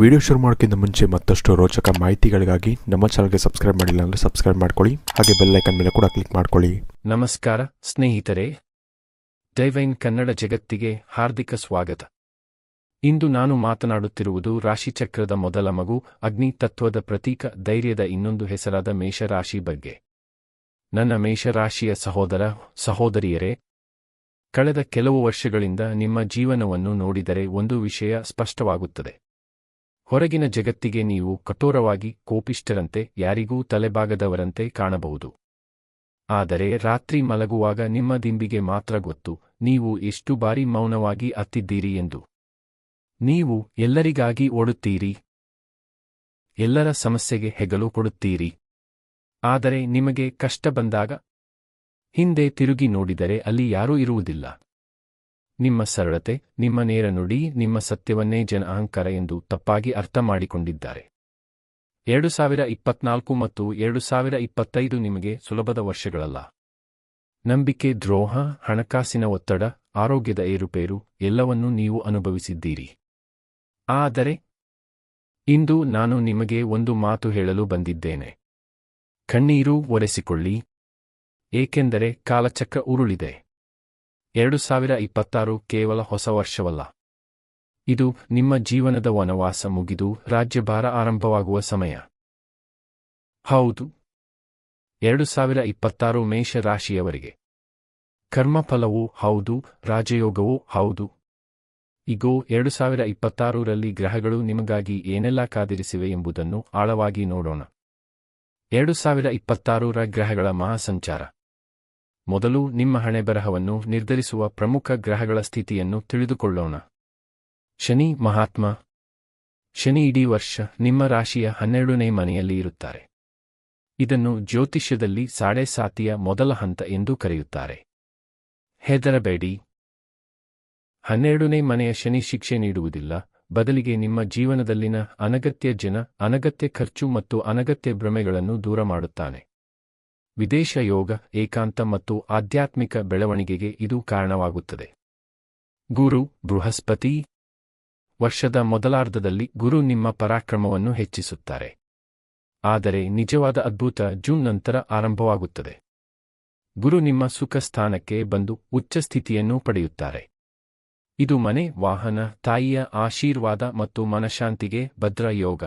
Video ಶುರು ಮಾಡೋಕ್ಕಿಂತ ಮುಂಚೆ ಮತ್ತಷ್ಟು ರೋಚಕ ಮಾಹಿತಿಗಳಿಗಾಗಿ ನಮ್ಮ ಚಾನಲ್ಗೆ ಸಬ್ಸ್ಕ್ರೈಬ್ ಮಾಡಿಲ್ಲ ಅಂದರೆ ಸಬ್ಸ್ಕ್ರೈಬ್ ಮಾಡ್ಕೊಳ್ಳಿ. ಹಾಗೆ ಬೆಲ್ ಐಕನ್ ಮೇಲೆ ಕೂಡ ಕ್ಲಿಕ್ ಮಾಡ್ಕೊಳ್ಳಿ. ನಮಸ್ಕಾರ, ಸ್ನೇಹಿತರೆ. ಡೈವೈನ್ ಕನ್ನಡ ಜಗತ್ತಿಗೆ ಹಾರ್ದಿಕ ಸ್ವಾಗತ. ಇಂದು ನಾನು ಮಾತನಾಡುತ್ತಿರುವುದು ರಾಶಿಚಕ್ರದ ಮೊದಲ ಮಗು ಅಗ್ನಿ ತತ್ವದ ಪ್ರತೀಕ ಧೈರ್ಯದ ಇನ್ನೊಂದು ಹೆಸರಾದ ಮೇಷರಾಶಿ ಬಗ್ಗೆ. ನನ್ನ ಮೇಷರಾಶಿಯ ಸಹೋದರ, ಸಹೋದರಿಯರೇ, ಕಳೆದ ಕೆಲವು ವರ್ಷಗಳಿಂದ ನಿಮ್ಮ ಜೀವನವನ್ನು ನೋಡಿದರೆ ಒಂದು ವಿಷಯ ಸ್ಪಷ್ಟವಾಗುತ್ತದೆ. ಹೊರಗಿನ ಜಗತ್ತಿಗೆ ನೀವು ಕಠೋರವಾಗಿ ಕೋಪಿಷ್ಠರಂತೆ ಯಾರಿಗೂ ತಲೆಬಾಗದವರಂತೆ ಕಾಣಬಹುದು. ಆದರೆ ರಾತ್ರಿ ಮಲಗುವಾಗ ನಿಮ್ಮ ದಿಂಬಿಗೆ ಮಾತ್ರ ಗೊತ್ತು, ನೀವು ಎಷ್ಟು ಬಾರಿ ಮೌನವಾಗಿ ಅತ್ತಿದ್ದೀರಿ ಎಂದು. ನೀವು ಎಲ್ಲರಿಗಾಗಿ ಓಡುತ್ತೀರಿ? ಎಲ್ಲರ ಸಮಸ್ಯೆಗೆ ಹೆಗಲು ಕೊಡುತ್ತೀರಿ? ಆದರೆ ನಿಮಗೆ ಕಷ್ಟ ಬಂದಾಗ? ಹಿಂದೆ ತಿರುಗಿ ನೋಡಿದರೆ ಅಲ್ಲಿ ಯಾರೂ ಇರುವುದಿಲ್ಲ. ನಿಮ್ಮ ಸರಳತೆ, ನಿಮ್ಮ ನೇರ ನುಡಿ, ನಿಮ್ಮ ಸತ್ಯವನ್ನೇ ಜನ ಅಹಂಕಾರ ಎಂದು ತಪ್ಪಾಗಿ ಅರ್ಥ ಮಾಡಿಕೊಂಡಿದ್ದಾರೆ. ಎರಡು ಸಾವಿರ ಇಪ್ಪತ್ನಾಲ್ಕು ಮತ್ತು ಎರಡು ಸಾವಿರ ಇಪ್ಪತ್ತೈದು ನಿಮಗೆ ಸುಲಭದ ವರ್ಷಗಳಲ್ಲ. ನಂಬಿಕೆ, ದ್ರೋಹ, ಹಣಕಾಸಿನ ಒತ್ತಡ, ಆರೋಗ್ಯದ ಏರುಪೇರು ಎಲ್ಲವನ್ನೂ ನೀವು ಅನುಭವಿಸಿದ್ದೀರಿ. ಆದರೆ, ಇಂದು ನಾನು ನಿಮಗೆ ಒಂದು ಮಾತು ಹೇಳಲು ಬಂದಿದ್ದೇನೆ. ಕಣ್ಣೀರು ಒರೆಸಿಕೊಳ್ಳಿ. ಏಕೆಂದರೆ ಕಾಲಚಕ್ರ ಉರುಳಿದೆ. ಎರಡು ಸಾವಿರ ಇಪ್ಪತ್ತಾರು ಕೇವಲ ಹೊಸ ವರ್ಷವಲ್ಲ. ಇದು ನಿಮ್ಮ ಜೀವನದ ವನವಾಸ ಮುಗಿದು ರಾಜ್ಯಭಾರ ಆರಂಭವಾಗುವ ಸಮಯ. ಹೌದು. ಎರಡು ಸಾವಿರ ಇಪ್ಪತ್ತಾರು ಮೇಷ ರಾಶಿಯವರಿಗೆ ಕರ್ಮಫಲವೂ ಹೌದು, ರಾಜಯೋಗವೂ ಹೌದು. ಇಗೋ, ಎರಡು ಸಾವಿರ ಇಪ್ಪತ್ತಾರರಲ್ಲಿ ಗ್ರಹಗಳು ನಿಮಗಾಗಿ ಏನೆಲ್ಲ ಕಾದಿರಿಸಿವೆ ಎಂಬುದನ್ನು ಆಳವಾಗಿ ನೋಡೋಣ. ಎರಡು ಸಾವಿರ ಇಪ್ಪತ್ತಾರರ ಗ್ರಹಗಳ ಮಹಾಸಂಚಾರ. ಮೊದಲು ನಿಮ್ಮ ಹಣೆಬರಹವನ್ನು ನಿರ್ಧರಿಸುವ ಪ್ರಮುಖ ಗ್ರಹಗಳ ಸ್ಥಿತಿಯನ್ನು ತಿಳಿದುಕೊಳ್ಳೋಣ. ಶನಿ ಮಹಾತ್ಮ. ಶನಿ ಇಡೀ ವರ್ಷ ನಿಮ್ಮ ರಾಶಿಯ ಹನ್ನೆರಡನೇ ಮನೆಯಲ್ಲಿ ಇರುತ್ತಾರೆ. ಇದನ್ನು ಜ್ಯೋತಿಷ್ಯದಲ್ಲಿ ಸಾಡೆ ಸಾತಿಯ ಮೊದಲ ಹಂತ ಎಂದು ಕರೆಯುತ್ತಾರೆ. ಹೆದರಬೇಡಿ. ಹನ್ನೆರಡನೇ ಮನೆಯ ಶನಿ ಶಿಕ್ಷೆ ನೀಡುವುದಿಲ್ಲ, ಬದಲಿಗೆ ನಿಮ್ಮ ಜೀವನದಲ್ಲಿನ ಅನಗತ್ಯ ಜನ, ಅನಗತ್ಯ ಖರ್ಚು ಮತ್ತು ಅನಗತ್ಯ ಭ್ರಮೆಗಳನ್ನು ದೂರ ಮಾಡುತ್ತಾನೆ. ವಿದೇಶ ಯೋಗ ಏಕಾಂತ ಮತ್ತು ಆಧ್ಯಾತ್ಮಿಕ ಬೆಳವಣಿಗೆಗೆ ಇದು ಕಾರಣವಾಗುತ್ತದೆ. ಗುರು, ಬೃಹಸ್ಪತಿ ವರ್ಷದ ಮೊದಲಾರ್ಧದಲ್ಲಿ ಗುರು ನಿಮ್ಮ ಪರಾಕ್ರಮವನ್ನು ಹೆಚ್ಚಿಸುತ್ತಾರೆ. ಆದರೆ ನಿಜವಾದ ಅದ್ಭುತ ಜೂನ್ ನಂತರ ಆರಂಭವಾಗುತ್ತದೆ. ಗುರು ನಿಮ್ಮ ಸುಖ ಸ್ಥಾನಕ್ಕೆ ಬಂದು ಉಚ್ಚ ಸ್ಥಿತಿಯನ್ನು ಪಡೆಯುತ್ತಾರೆ. ಇದು ಮನೆ, ವಾಹನ, ತಾಯಿಯ ಆಶೀರ್ವಾದ ಮತ್ತು ಮನಶಾಂತಿಗೆ ಭದ್ರ ಯೋಗ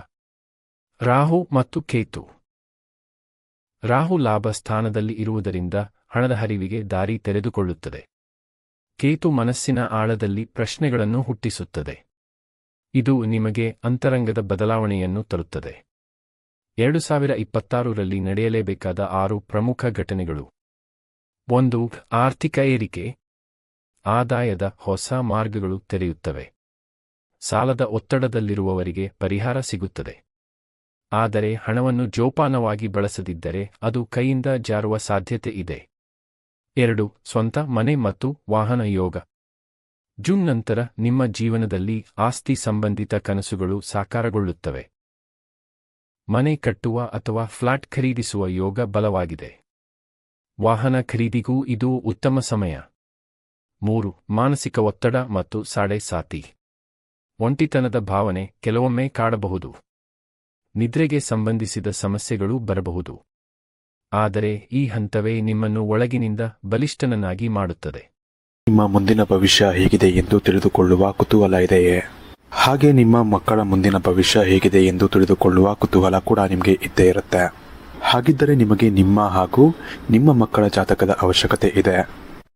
ರಾಹು ಮತ್ತು ಕೇತು ರಾಹು ಲಾಭ ಸ್ಥಾನದಲ್ಲಿ ಇರುವುದರಿಂದ ಹಣದ ಹರಿವಿಗೆ ದಾರಿ ತೆರೆದುಕೊಳ್ಳುತ್ತದೆ. ಕೇತು ಮನಸ್ಸಿನ ಆಳದಲ್ಲಿ ಪ್ರಶ್ನೆಗಳನ್ನು ಹುಟ್ಟಿಸುತ್ತದೆ. ಇದು ನಿಮಗೆ ಅಂತರಂಗದ ಬದಲಾವಣೆಯನ್ನು ತರುತ್ತದೆ. ಎರಡು ಸಾವಿರ ಇಪ್ಪತ್ತಾರರಲ್ಲಿ ನಡೆಯಲೇಬೇಕಾದ ಆರು ಪ್ರಮುಖ ಘಟನೆಗಳು. ಒಂದು, ಆರ್ಥಿಕ ಏರಿಕೆ. ಆದಾಯದ ಹೊಸ ಮಾರ್ಗಗಳು ತೆರೆಯುತ್ತವೆ. ಸಾಲದ ಒತ್ತಡದಲ್ಲಿರುವವರಿಗೆ ಪರಿಹಾರ ಸಿಗುತ್ತದೆ. ಆದರೆ ಹಣವನ್ನು ಜೋಪಾನವಾಗಿ ಬಳಸದಿದ್ದರೆ ಅದು ಕೈಯಿಂದ ಜಾರುವ ಸಾಧ್ಯತೆ ಇದೆ. ಎರಡು, ಸ್ವಂತ ಮನೆ ಮತ್ತು ವಾಹನ ಯೋಗ. ಜೂನ್ ನಂತರ ನಿಮ್ಮ ಜೀವನದಲ್ಲಿ ಆಸ್ತಿ ಸಂಬಂಧಿತ ಕನಸುಗಳು ಸಾಕಾರಗೊಳ್ಳುತ್ತವೆ. ಮನೆ ಕಟ್ಟುವ ಅಥವಾ ಫ್ಲಾಟ್ ಖರೀದಿಸುವ ಯೋಗ ಬಲವಾಗಿದೆ. ವಾಹನ ಖರೀದಿಗೂ ಇದು ಉತ್ತಮ ಸಮಯ. ಮೂರು, ಮಾನಸಿಕ ಒತ್ತಡ ಮತ್ತು ಸಾಡೆ ಸಾತಿ ಒಂಟಿತನದ ಭಾವನೆ ಕೆಲವೊಮ್ಮೆ ಕಾಡಬಹುದು. ನಿದ್ರೆಗೆ ಸಂಬಂಧಿಸಿದ ಸಮಸ್ಯೆಗಳು ಬರಬಹುದು. ಆದರೆ ಈ ಹಂತವೇ ನಿಮ್ಮನ್ನು ಒಳಗಿನಿಂದ ಬಲಿಷ್ಠನನ್ನಾಗಿ ಮಾಡುತ್ತದೆ. ನಿಮ್ಮ ಮುಂದಿನ ಭವಿಷ್ಯ ಹೇಗಿದೆ ಎಂದು ತಿಳಿದುಕೊಳ್ಳುವ ಕುತೂಹಲ ಇದೆಯೇ? ಹಾಗೆ ನಿಮ್ಮ ಮಕ್ಕಳ ಮುಂದಿನ ಭವಿಷ್ಯ ಹೇಗಿದೆ ಎಂದು ತಿಳಿದುಕೊಳ್ಳುವ ಕುತೂಹಲ ಕೂಡ ನಿಮಗೆ ಇದ್ದೇ ಇರುತ್ತೆ. ಹಾಗಿದ್ದರೆ ನಿಮಗೆ ನಿಮ್ಮ ಹಾಗೂ ನಿಮ್ಮ ಮಕ್ಕಳ ಜಾತಕದ ಅವಶ್ಯಕತೆ ಇದೆ.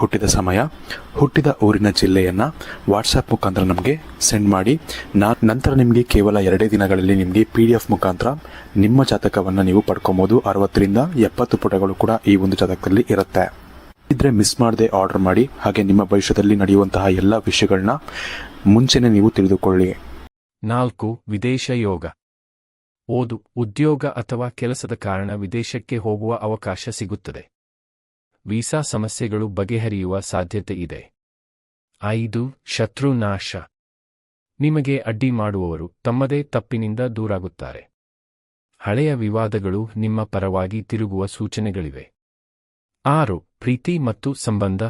ಹುಟ್ಟಿದ ಸಮಯ, ಹುಟ್ಟಿದ ಊರಿನ ಜಿಲ್ಲೆಯನ್ನು ವಾಟ್ಸಪ್ ಮುಖಾಂತರ ನಮಗೆ ಸೆಂಡ್ ಮಾಡಿ. ನಾ, ನಂತರ ನಿಮಗೆ ಕೇವಲ ಎರಡೇ ದಿನಗಳಲ್ಲಿ ನಿಮಗೆ ಪಿ ಡಿ ಎಫ್ ಮುಖಾಂತರ ನಿಮ್ಮ ಜಾತಕವನ್ನು ನೀವು ಪಡ್ಕೊಬೋದು. ಅರವತ್ತರಿಂದ ಎಪ್ಪತ್ತು ಪುಟಗಳು ಕೂಡ ಈ ಒಂದು ಜಾತಕದಲ್ಲಿ ಇರುತ್ತೆ. ಇದ್ರೆ ಮಿಸ್ ಮಾಡದೆ ಆರ್ಡರ್ ಮಾಡಿ, ಹಾಗೆ ನಿಮ್ಮ ಭವಿಷ್ಯದಲ್ಲಿ ನಡೆಯುವಂತಹ ಎಲ್ಲ ವಿಷಯಗಳನ್ನ ಮುಂಚೆನೇ ನೀವು ತಿಳಿದುಕೊಳ್ಳಿ. ನಾಲ್ಕು, ವಿದೇಶ ಯೋಗ. ಓದು, ಉದ್ಯೋಗ ಅಥವಾ ಕೆಲಸದ ಕಾರಣ ವಿದೇಶಕ್ಕೆ ಹೋಗುವ ಅವಕಾಶ ಸಿಗುತ್ತದೆ. ವೀಸಾ ಸಮಸ್ಯೆಗಳು ಬಗೆಹರಿಯುವ ಸಾಧ್ಯತೆ ಇದೆ. ಐದು ಶತ್ರುನಾಶ ನಿಮಗೆ ಅಡ್ಡಿ ಮಾಡುವವರು ತಮ್ಮದೇ ತಪ್ಪಿನಿಂದ ದೂರಾಗುತ್ತಾರೆ. ಹಳೆಯ ವಿವಾದಗಳು ನಿಮ್ಮ ಪರವಾಗಿ ತಿರುಗುವ ಸೂಚನೆಗಳಿವೆ. ಆರು, ಪ್ರೀತಿ ಮತ್ತು ಸಂಬಂಧ.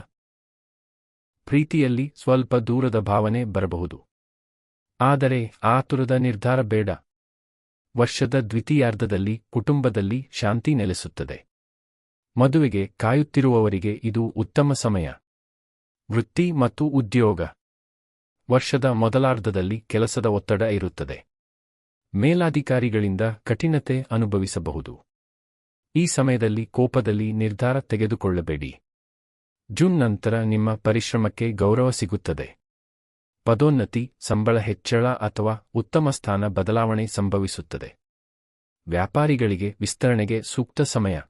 ಪ್ರೀತಿಯಲ್ಲಿ ಸ್ವಲ್ಪ ದೂರದ ಭಾವನೆ ಬರಬಹುದು. ಆದರೆ ಆತುರದ ನಿರ್ಧಾರ ಬೇಡ. ವರ್ಷದ ದ್ವಿತೀಯಾರ್ಧದಲ್ಲಿ ಕುಟುಂಬದಲ್ಲಿ ಶಾಂತಿ ನೆಲೆಸುತ್ತದೆ. ಮದುವೆಗೆ ಕಾಯುತ್ತಿರುವವರಿಗೆ ಇದು ಉತ್ತಮ ಸಮಯ. ವೃತ್ತಿ ಮತ್ತು ಉದ್ಯೋಗ. ವರ್ಷದ ಮೊದಲಾರ್ಧದಲ್ಲಿ ಕೆಲಸದ ಒತ್ತಡ ಇರುತ್ತದೆ. ಮೇಲಾಧಿಕಾರಿಗಳಿಂದ ಕಠಿಣತೆ ಅನುಭವಿಸಬಹುದು. ಈ ಸಮಯದಲ್ಲಿ ಕೋಪದಲ್ಲಿ ನಿರ್ಧಾರ ತೆಗೆದುಕೊಳ್ಳಬೇಡಿ. ಜೂನ್ ನಂತರ ನಿಮ್ಮ ಪರಿಶ್ರಮಕ್ಕೆ ಗೌರವ ಸಿಗುತ್ತದೆ. ಪದೋನ್ನತಿ, ಸಂಬಳ ಹೆಚ್ಚಳ ಅಥವಾ ಉತ್ತಮ ಸ್ಥಾನ ಬದಲಾವಣೆ ಸಂಭವಿಸುತ್ತದೆ. ವ್ಯಾಪಾರಿಗಳಿಗೆ ವಿಸ್ತರಣೆಗೆ ಸೂಕ್ತ ಸಮಯ.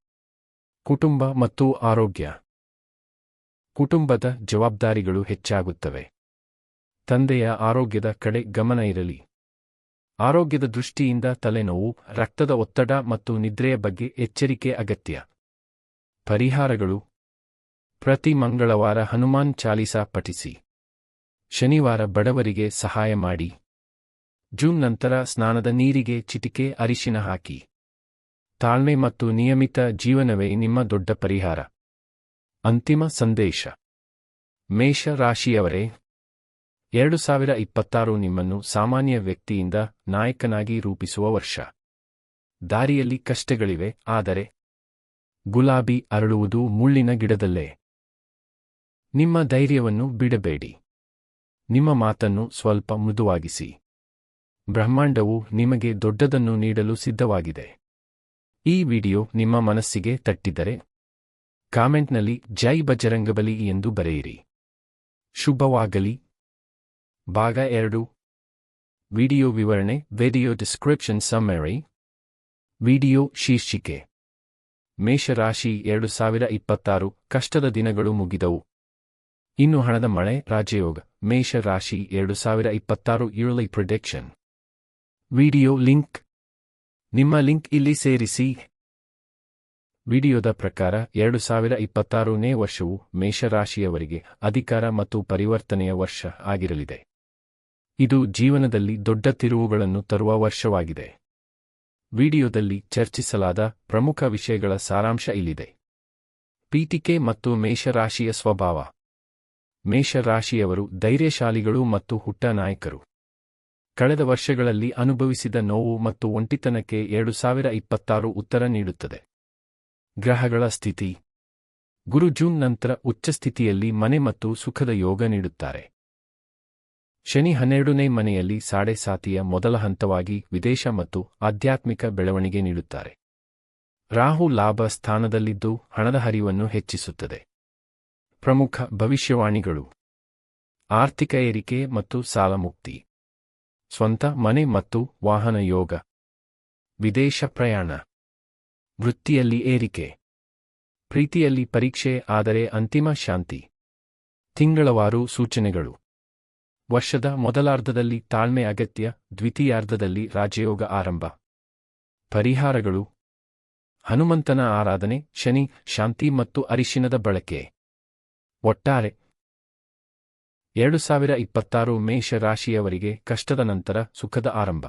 ಕುಟುಂಬ ಮತ್ತು ಆರೋಗ್ಯ. ಕುಟುಂಬದ ಜವಾಬ್ದಾರಿಗಳು ಹೆಚ್ಚಾಗುತ್ತವೆ. ತಂದೆಯ ಆರೋಗ್ಯದ ಕಡೆ ಗಮನ ಇರಲಿ. ಆರೋಗ್ಯದ ದೃಷ್ಟಿಯಿಂದ ತಲೆನೋವು, ರಕ್ತದ ಒತ್ತಡ ಮತ್ತು ನಿದ್ರೆಯ ಬಗ್ಗೆ ಎಚ್ಚರಿಕೆ ಅಗತ್ಯ. ಪರಿಹಾರಗಳು. ಪ್ರತಿ ಮಂಗಳವಾರ ಹನುಮಾನ್ ಚಾಲೀಸಾ ಪಠಿಸಿ. ಶನಿವಾರ ಬಡವರಿಗೆ ಸಹಾಯ ಮಾಡಿ. ಜೂನ್ ನಂತರ ಸ್ನಾನದ ನೀರಿಗೆ ಚಿಟಿಕೆ ಅರಿಶಿನ ಹಾಕಿ. ತಾಳ್ಮೆ ಮತ್ತು ನಿಯಮಿತ ಜೀವನವೇ ನಿಮ್ಮ ದೊಡ್ಡ ಪರಿಹಾರ. ಅಂತಿಮ ಸಂದೇಶ. ಮೇಷ ರಾಶಿಯವರೇ, ಎರಡು ಸಾವಿರ ಇಪ್ಪತ್ತಾರು ನಿಮ್ಮನ್ನು ಸಾಮಾನ್ಯ ವ್ಯಕ್ತಿಯಿಂದ ನಾಯಕನಾಗಿ ರೂಪಿಸುವ ವರ್ಷ. ದಾರಿಯಲ್ಲಿ ಕಷ್ಟಗಳಿವೆ, ಆದರೆ ಗುಲಾಬಿ ಅರಳುವುದು ಮುಳ್ಳಿನ ಗಿಡದಲ್ಲೇ. ನಿಮ್ಮ ಧೈರ್ಯವನ್ನು ಬಿಡಬೇಡಿ. ನಿಮ್ಮ ಮಾತನ್ನು ಸ್ವಲ್ಪ ಮೃದುವಾಗಿಸಿ. ಬ್ರಹ್ಮಾಂಡವು ನಿಮಗೆ ದೊಡ್ಡದನ್ನು ನೀಡಲು ಸಿದ್ಧವಾಗಿದೆ. ಈ ವಿಡಿಯೋ ನಿಮ್ಮ ಮನಸ್ಸಿಗೆ ತಟ್ಟಿದರೆ ಕಾಮೆಂಟ್ನಲ್ಲಿ ಜೈ ಬಜರಂಗಬಲಿ ಎಂದು ಬರೆಯಿರಿ. ಶುಭವಾಗಲಿ. ಭಾಗ ಎರಡು. ವಿಡಿಯೋ ವಿವರಣೆ ವಿಡಿಯೋ ಡಿಸ್ಕ್ರಿಪ್ಷನ್ ಸಮ್ಮರಿ ವಿಡಿಯೋ ಶೀರ್ಷಿಕೆ. ಮೇಷರಾಶಿ ಎರಡು ಸಾವಿರ ಇಪ್ಪತ್ತಾರು, ಕಷ್ಟದ ದಿನಗಳು ಮುಗಿದವು. ಇನ್ನು ಹಣದ ಮಳೆ, ರಾಜಯೋಗ. ಮೇಷ ರಾಶಿ ಎರಡು ಸಾವಿರ ಇಪ್ಪತ್ತಾರು ಇಯರ್ಲಿ ಪ್ರೊಡಿಕ್ಷನ್ ವಿಡಿಯೋ ಲಿಂಕ್. ನಿಮ್ಮ ಲಿಂಕ್ ಇಲ್ಲಿ ಸೇರಿಸಿ. ವಿಡಿಯೋದ ಪ್ರಕಾರ ಎರಡು ಸಾವಿರ ಇಪ್ಪತ್ತಾರನೇ ವರ್ಷವು ಮೇಷರಾಶಿಯವರಿಗೆ ಅಧಿಕಾರ ಮತ್ತು ಪರಿವರ್ತನೆಯ ವರ್ಷ ಆಗಿರಲಿದೆ. ಇದು ಜೀವನದಲ್ಲಿ ದೊಡ್ಡ ತಿರುವುಗಳನ್ನು ತರುವ ವರ್ಷವಾಗಿದೆ. ವಿಡಿಯೋದಲ್ಲಿ ಚರ್ಚಿಸಲಾದ ಪ್ರಮುಖ ವಿಷಯಗಳ ಸಾರಾಂಶ ಇಲ್ಲಿದೆ. ಪೀಠಿಕೆ ಮತ್ತು ಮೇಷರಾಶಿಯ ಸ್ವಭಾವ. ಮೇಷರಾಶಿಯವರು ಧೈರ್ಯಶಾಲಿಗಳು ಮತ್ತು ಹುಟ್ಟ ನಾಯಕರು. ಕಳೆದ ವರ್ಷಗಳಲ್ಲಿ ಅನುಭವಿಸಿದ ನೋವು ಮತ್ತು ಒಂಟಿತನಕ್ಕೆ ಎರಡು ಸಾವಿರ ಇಪ್ಪತ್ತಾರು ಉತ್ತರ ನೀಡುತ್ತದೆ. ಗ್ರಹಗಳ ಸ್ಥಿತಿ. ಗುರು ಜೂನ್ ನಂತರ ಉಚ್ಚಸ್ಥಿತಿಯಲ್ಲಿ ಮನೆ ಮತ್ತು ಸುಖದ ಯೋಗ ನೀಡುತ್ತಾರೆ. ಶನಿ ಹನ್ನೆರಡನೇ ಮನೆಯಲ್ಲಿ ಸಾಡೆ ಸಾತಿಯ ಮೊದಲ ಹಂತವಾಗಿ ವಿದೇಶ ಮತ್ತು ಆಧ್ಯಾತ್ಮಿಕ ಬೆಳವಣಿಗೆ ನೀಡುತ್ತಾರೆ. ರಾಹು ಲಾಭ ಸ್ಥಾನದಲ್ಲಿದ್ದು ಹಣದ ಹರಿವನ್ನು ಹೆಚ್ಚಿಸುತ್ತದೆ. ಪ್ರಮುಖ ಭವಿಷ್ಯವಾಣಿಗಳು. ಆರ್ಥಿಕ ಏರಿಕೆ ಮತ್ತು ಸಾಲ ಮುಕ್ತಿ ಸ್ವಂತ ಮನೆ ಮತ್ತು ವಾಹನ ಯೋಗ. ವಿದೇಶ ಪ್ರಯಾಣ. ವೃತ್ತಿಯಲ್ಲಿ ಏರಿಕೆ. ಪ್ರೀತಿಯಲ್ಲಿ ಪರೀಕ್ಷೆ, ಆದರೆ ಅಂತಿಮ ಶಾಂತಿ. ತಿಂಗಳವಾರು ಸೂಚನೆಗಳು. ವರ್ಷದ ಮೊದಲಾರ್ಧದಲ್ಲಿ ತಾಳ್ಮೆ, ಅಗತ್ಯ, ದ್ವಿತೀಯಾರ್ಧದಲ್ಲಿ ರಾಜಯೋಗ ಆರಂಭ. ಪರಿಹಾರಗಳು. ಹನುಮಂತನ ಆರಾಧನೆ, ಶನಿ, ಶಾಂತಿ ಮತ್ತು ಅರಿಶಿನದ ಬಳಕೆ. ಒಟ್ಟಾರೆ ಎರಡು ಸಾವಿರ ಇಪ್ಪತ್ತಾರು ಮೇಷ ರಾಶಿಯವರಿಗೆ ಕಷ್ಟದ ನಂತರ ಸುಖದ ಆರಂಭ.